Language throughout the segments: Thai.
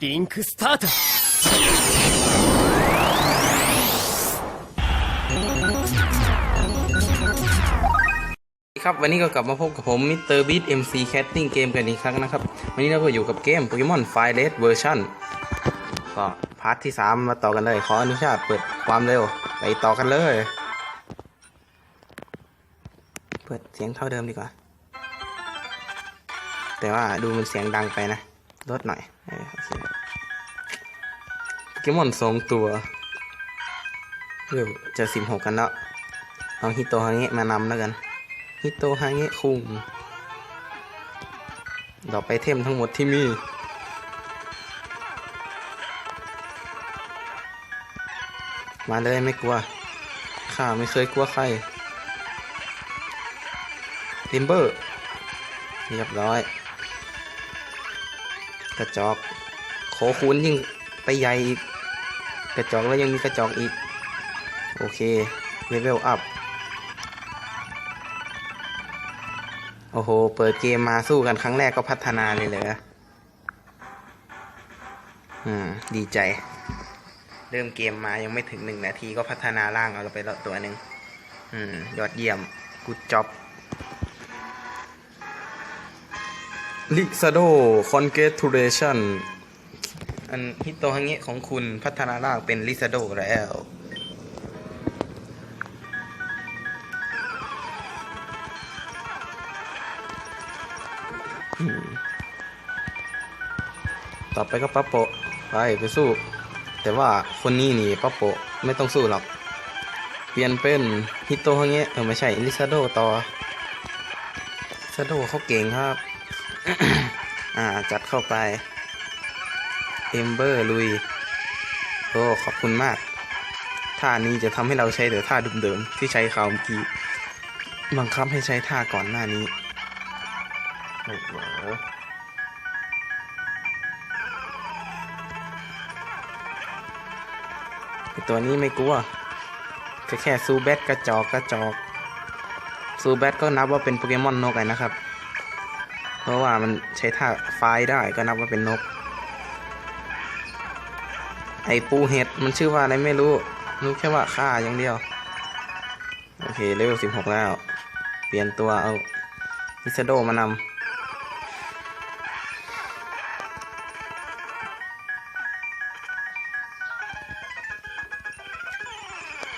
リンクスタート ครับวันนี้ก็กลับมาพบกับผมมิสเตอร์บีทเอ็มซีแคสติ้งเกมกันอีกครั้งนะครับ วันนี้เราก็อยู่กับเกมโปเกมอนไฟเลสเวอร์ชันก็พาร์ทที่ 3 มาต่อกันเลย ขออนุญาตเปิดความเร็ว ไปต่อกันเลย เปิดเสียงเท่าเดิมดีกว่า แต่ว่าดูมันเสียงดังไปนะ ลดหน่อยเออโอเคโปเก มอนสองตัวเร็วจะสิบหกกันแล้วเอาฮิโตฮาเงะมานำแล้วกันฮิโตฮาเงะคุงดอกไปเทมทั้งหมดที่มีมาเลยไม่กลัว ข้าไม่เคยกลัวใครลิมเบอร์ เรียบร้อย กระจอก โคคูนยิ่งไปใหญ่อีก กระจอกแล้วยังมีกระจอกอีก โอเคเลเวลอัพ โอ้โห เปิดเกมมาสู้กันครั้งแรกก็พัฒนาเลยเหรออืม ดีใจ เริ่มเกมมายังไม่ถึงหนึ่งนาทีก็พัฒนาร่างเอาเราไปแล้วตัวหนึ่งอืม ยอดเยี่ยมกูจ็อบลิซาโดคอนเกตูเรชัน อันฮิโตฮังเงะของคุณพัฒนารางเป็นลิซาโดแล้วต่อไปก็ปั๊โปะไปไปสู้ แต่ว่าคนนี้นี่ปั๊โปะไม่ต้องสู้หรอก เปลี่ยนเป็นฮิโตฮะเงะเออไม่ใช่ลิซาโดต่อลิซาโดเขาเก่งครับ อ่าจัดเข้าไป เอมเบอร์ลุย โอ้ขอบคุณมาก ท่านี้จะทำให้เราใช้แต่ท่าเดิมๆที่ใช้คราวเมื่อกี้ บังคับให้ใช้ท่าก่อนหน้านี้โอ้โหตัวนี้ไม่กลัวแค่แค่ซูแบทกระจอกกระจอกซูแบทก็นับว่าเป็นโปเกมอนนกไงนะครับ เพราะว่ามันใช้ท่าไฟได้ก็นับว่าเป็นนก ไอปูเห็ดมันชื่อว่าอะไรไม่รู้รู้แค่ว่าฆ่าอย่างเดียว โอเคเลเวลสิบหกแล้ว เปลี่ยนตัวเอาลิซโดมานำ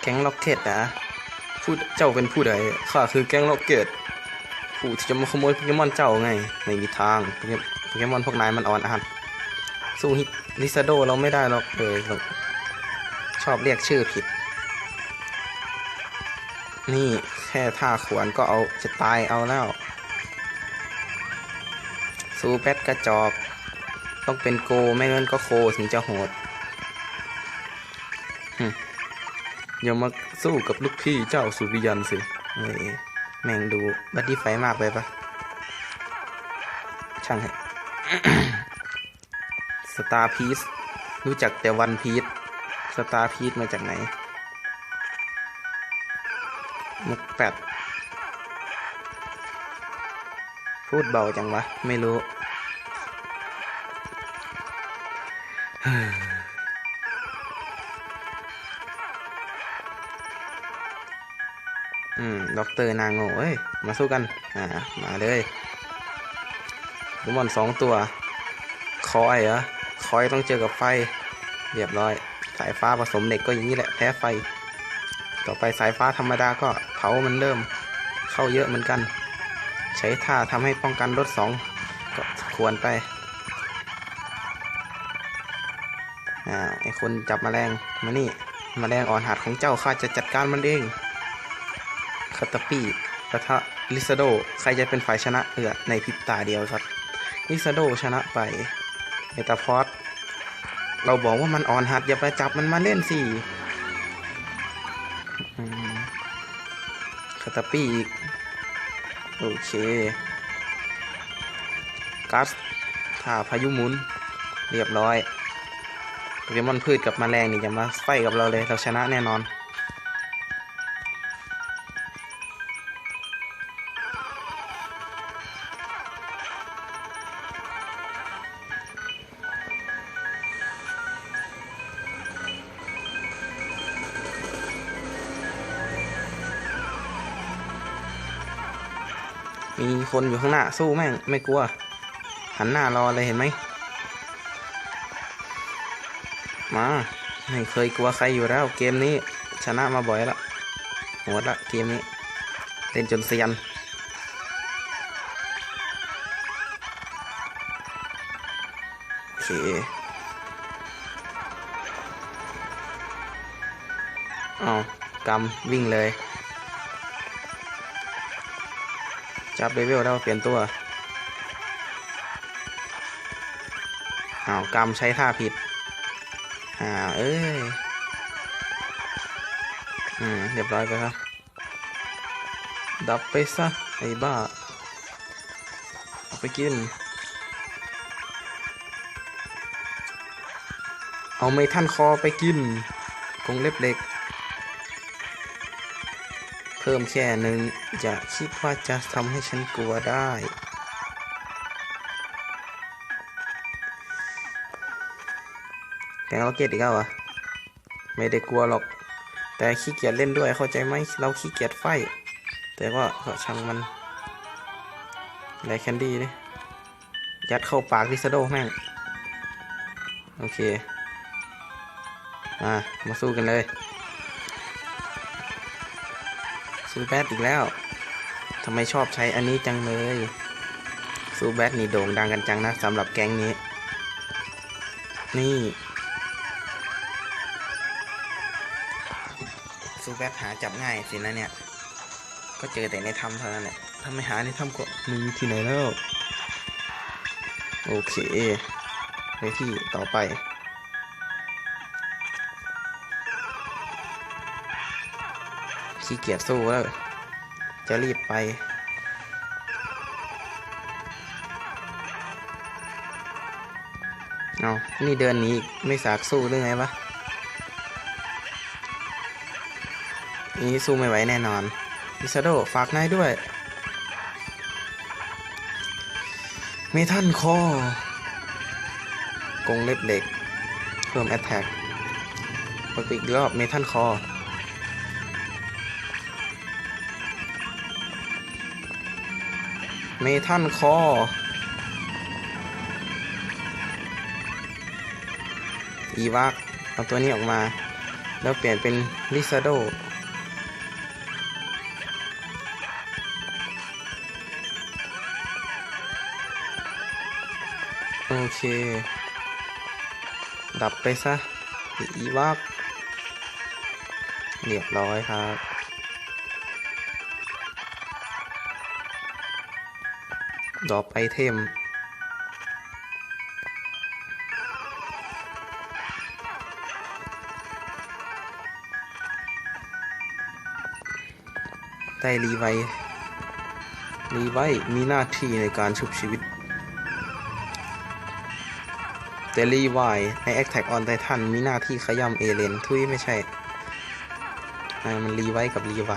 แก๊งล็อกเก็ตนะผู้เจ้าเป็นผู้ใดข้าคือแก๊งล็อกเก็ตผู้ที่จะมาขโมยโปเกมอนเจ้าไง ไม่มีทางโปเกมโปเกมอนพวกนายมันอ่อนอัน สู้ฮิตลิซาโดเราไม่ได้หรอกเลยเราชอบเรียกชื่อผิด นี่แค่ท่าขวนก็เอาจะตายเอาแล้วซูแปดกระจอก ต้องเป็นโกไม่งั้นก็โคถึงจะโหดอย่ามาสู้กับลูกพี่เจ้าสุริยันสิเฮ้ยแม่งดูบัดดี้ไฟมากไปปะช่างเหอะ สตาร์พีซรู้จักแต่วันพีซสตาร์พีซมาจากไหนมุกแปดพูดเบาจังวะ ไม่รู้ อืมด็อกเตอร์นางโง่เอ้ย มาสู้กัน อ่า มาเลยโปเกมอนสองตัว คอยเหรอ คอยต้องเจอกับไฟ เรียบร้อย สายฟ้าผสมเหล็กก็อย่างนี้แหละแพ้ไฟ ต่อไปสายฟ้าธรรมดาก็เผามันเริ่ม เข้าเยอะเหมือนกัน ใช้ท่าทำให้ป้องกันลดสองก็ควรไปอ่าไอคนจับแมลงมานี่แมลงอ่อนหัดของเจ้าข้าจะจัดการมันเองคาตาปี้ปะทะลิซาโด ใครจะเป็นฝ่ายชนะเอือในพริบตาเดียวครับลิซาโดชนะไป เมตาฟอสเราบอกว่ามันอ่อนหัดอย่าไปจับมันมาเล่นสิคาตาปี้อีก โอเคกัสท่าพายุหมุน เรียบร้อยโปเกมอนพืชกับแมลงนี่จะมาไฟกับเราเลย เราชนะแน่นอน มีคนอยู่ข้างหน้าสู้แม่งไม่กลัว หันหน้ารอเลยเห็นไหม มาไม่เคยกลัวใครอยู่แล้วเกมนี้ชนะมาบ่อยแล้วโหดละเกมนี้ เล่นจนเซียนโอเคเอากำวิ่งเลย จับเลเวลแล้วเปลี่ยนตัวเอากำใช้ท่าผิดอ่าเอ้ยอืมเรียบร้อยไปครับ ดับไปซะ ไอ้บ้าไปกิน เอาไม่ท่านคอไปกินกงเล็บเล็ก พิ่มแค่หนึ่งจะคิดว่าจะทำให้ฉันกลัวได้ แกงล็อกเก็ตอีกแล้วอะไม่ได้กลัวหรอก แต่ขี้เกียจเล่นด้วยเข้าใจไหมเราขี้เกียจไฟ แต่ว่าก็ช่างมันไรแคนดี้ดิยัดเข้าปากลิซาโดแม่ง โอเค มา มาสู้กันเลย ซูแบทอีกแล้วทำไมชอบใช้อันนี้จังเลยซูแบทนี่โด่งดังกันจังนะสำหรับแก๊งนี้ นี่ซูแบทหาจับง่ายสินะเนี่ย ก็เจอแต่ในถ้ำเท่านั้นแหละถ้าไม่หาในถ้ำก็ไมีที่ไหนแล้ว โอเคไปที่ต่อไป ขี้เกียจสู้แล้ว จะรีบไป เอานี่เดินหนีไม่สากสู้หรือไงวะนี่สู้ไม่ไหวแน่นอนมิซาโดฝากนายด้วย เมทันคอกงเล็บเหล็ก เพิ่มแอตแทกปอีกรอบเมทันคอ เมทันคออีวักเอาตัวนี้ออกมา แล้วเปลี่ยนเป็นลิซาโดโอเค ดับไปซะอีวักเรียบร้อยครับ ดรอปไอเทม ได้รีไวท์รีไวท์มีหน้าที่ในการชุบชีวิตแต่รีไวท์ใน Attack on Titan มีหน้าที่ขย่ำเอเลนทุยไม่ใช่อ่ามันรีไวท์กับรีไว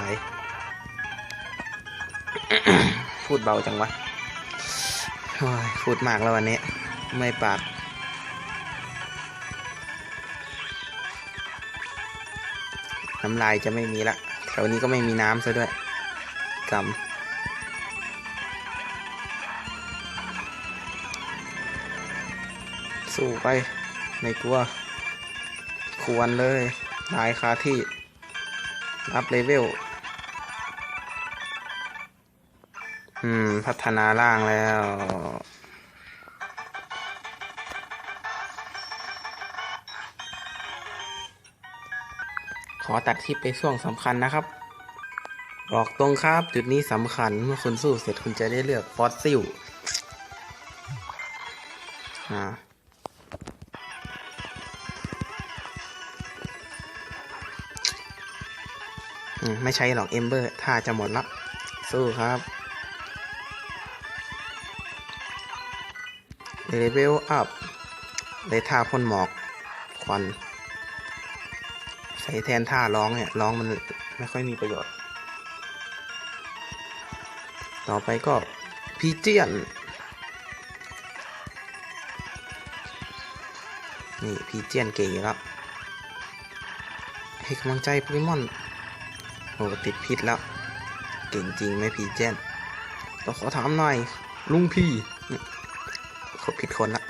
พูดเบาจังวะ พูดมากแล้ววันนี้ ไม่ปาก น้ำลายจะไม่มีละแถวนี้ก็ไม่มีน้ำซะด้วยกำสู้ไปไม่กลัว ควรเลยตายคาที่ อัพเลเวล อืม พัฒนาร่างแล้ว ขอตัดคลิปไปช่วงสำคัญนะครับ บอกตรงครับ จุดนี้สำคัญเมื่อคุณสู้เสร็จคุณจะได้เลือกฟอสซิลอ่าไม่ใช่หรอกเอมเบอร์ ถ้าจะหมดละสู้ครับ เลเวลอัพเลยท่าพ่นหมอกควัน ใส่แทนท่าร้องเนี่ยร้องมันไม่ค่อยมีประโยชน์ ต่อไปก็พีเจียน นี่พีเจียนเก่งแล้วให้กำลังใจโปเกมอนโอ้ติดพิษแล้ว เก่งจริงไหมพีเจียนเราขอถามหน่อยลุงพี่ ขาผิดคนละ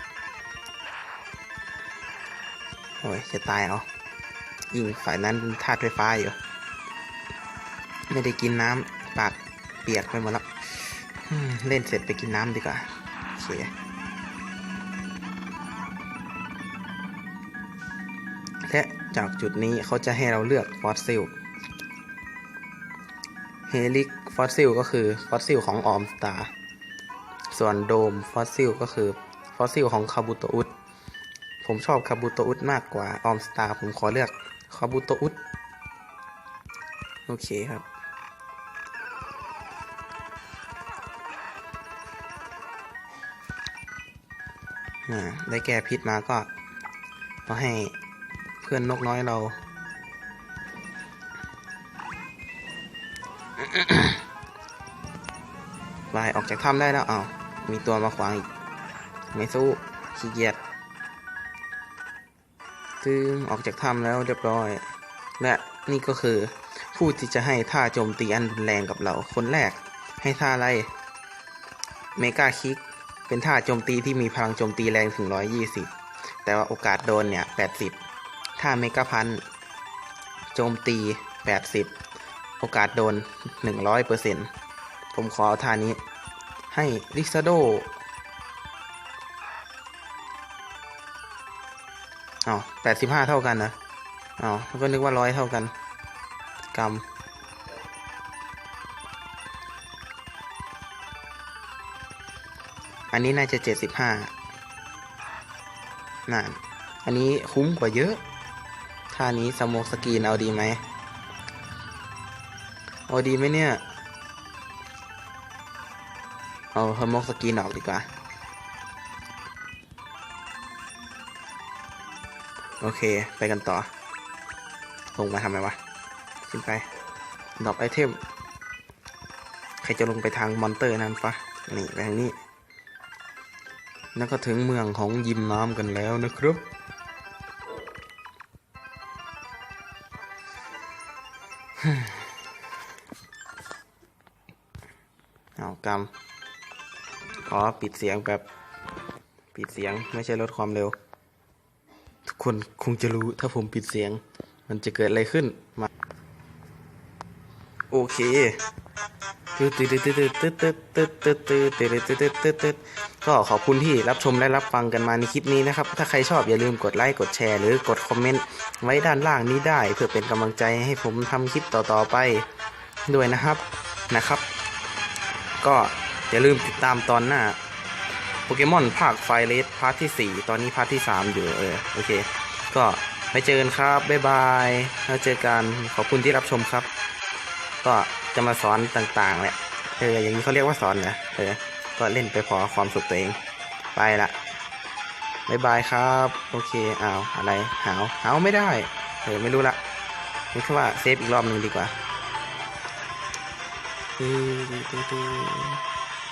โอ้ย จะตายเอายิงฝ่ายนั้นเป็นธาตุไฟฟ้าอยู่ ไม่ได้กินน้ำปากเปียกไปหมดแล้วเล่นเสร็จไปกินน้ำดีกว่าโอเคและจากจุดนี้เขาจะให้เราเลือกฟอสซิลเฮลิกฟอสซิลก็คือฟอสซิลของออมสตาร์ ส่วนโดมฟอสซิลก็คือฟอสซิลของคาบูโตอุสผมชอบคาบูโตอุสมากกว่าออมสตาร์ผมขอเลือกคาบูโตอุสโอเคครับอ่าได้แก้พิษมาก็มาให้เพื่อนนกน้อยเราวายออกจากถ้ำได้แล้วอ้าว มีตัวมาขวางอีก ไม่สู้ขี้เกียจตึงออกจากถ้ำแล้วเรียบร้อย และนี่ก็คือ ผู้ที่จะให้ท่าโจมตีอันรุนแรงกับเรา คนแรก ให้ท่าอะไร เมกาคิก เป็นท่าโจมตีที่มีพลังโจมตีแรงถึง 120 แต่ว่าโอกาสโดนเนี่ย 80 ท่าเมกาพันโจมตี 80 โอกาสโดน 100%ผมขอเอาท่านี้ ให้ลิซาโดอ้าว85เท่ากันนะอ้าก็นึกว่าร้อยเท่ากันกรรมอันนี้น่าจะ75นั่นอันนี้คุ้มกว่าเยอะท่านี้สโมกสกีนเอาดีไหมเอาดีไหมเนี่ย เอาสโมกสกรีนออกดีกว่า โอเค ไปกันต่อ ลงมาทำไมวะ ขึ้นไปดรอปไอเทม ใครจะลงไปทางมอนเตอร์นั้นฟะนี่ไปทางนี้ แล้วก็ถึงเมืองของยิมน้ำกันแล้วนะครับเอากำข อปิดเสียงแบบปิดเสียงไม่ใช่ลดความเร็ว ทุกคนคงจะรู้ถ้าผมปิดเสียง มันจะเกิดอะไรขึ้นมาโอเคตึ๊ดตึ๊ดตึ๊ดตึ๊ดตึ๊ดตึ๊ดตึ๊ดตึ๊ดตึ๊ดตึ๊ดตึ๊ดตึ๊ดตึ๊ดก็ขอบคุณที่รับชมและรับฟังกันมาในคลิปนี้นะครับ ถ้าใครชอบอย่าลืมกดไลค์กดแชร์หรือกดคอมเมนต์ไว้ด้านล่างนี้ได้ เพื่อเป็นกำลังใจให้ผมทำคลิปต่อๆไปด้วยนะครับนะครับ ก็ อย่าลืมติดตามตอนหน้า โปเกมอนภาคไฟเลสพาร์ทที่ 4 ตอนนี้พาร์ทที่ 3 อยู่เออโอเค ก็ไปเจอกันครับ บ๊ายบายแล้วเจอกันขอบคุณที่รับชมครับ ก็จะมาสอนต่างๆแหละเอออย่างนี้เขาเรียกว่าสอนเหรอเออก็เล่นไปพอความสุขตัวเอง ไปละบ๊ายบายครับ โอเคอ้าวอะไรหาวหาวไม่ได้เออไม่รู้ละนี่คือว่าเซฟอีกรอบหนึ่งดีกว่า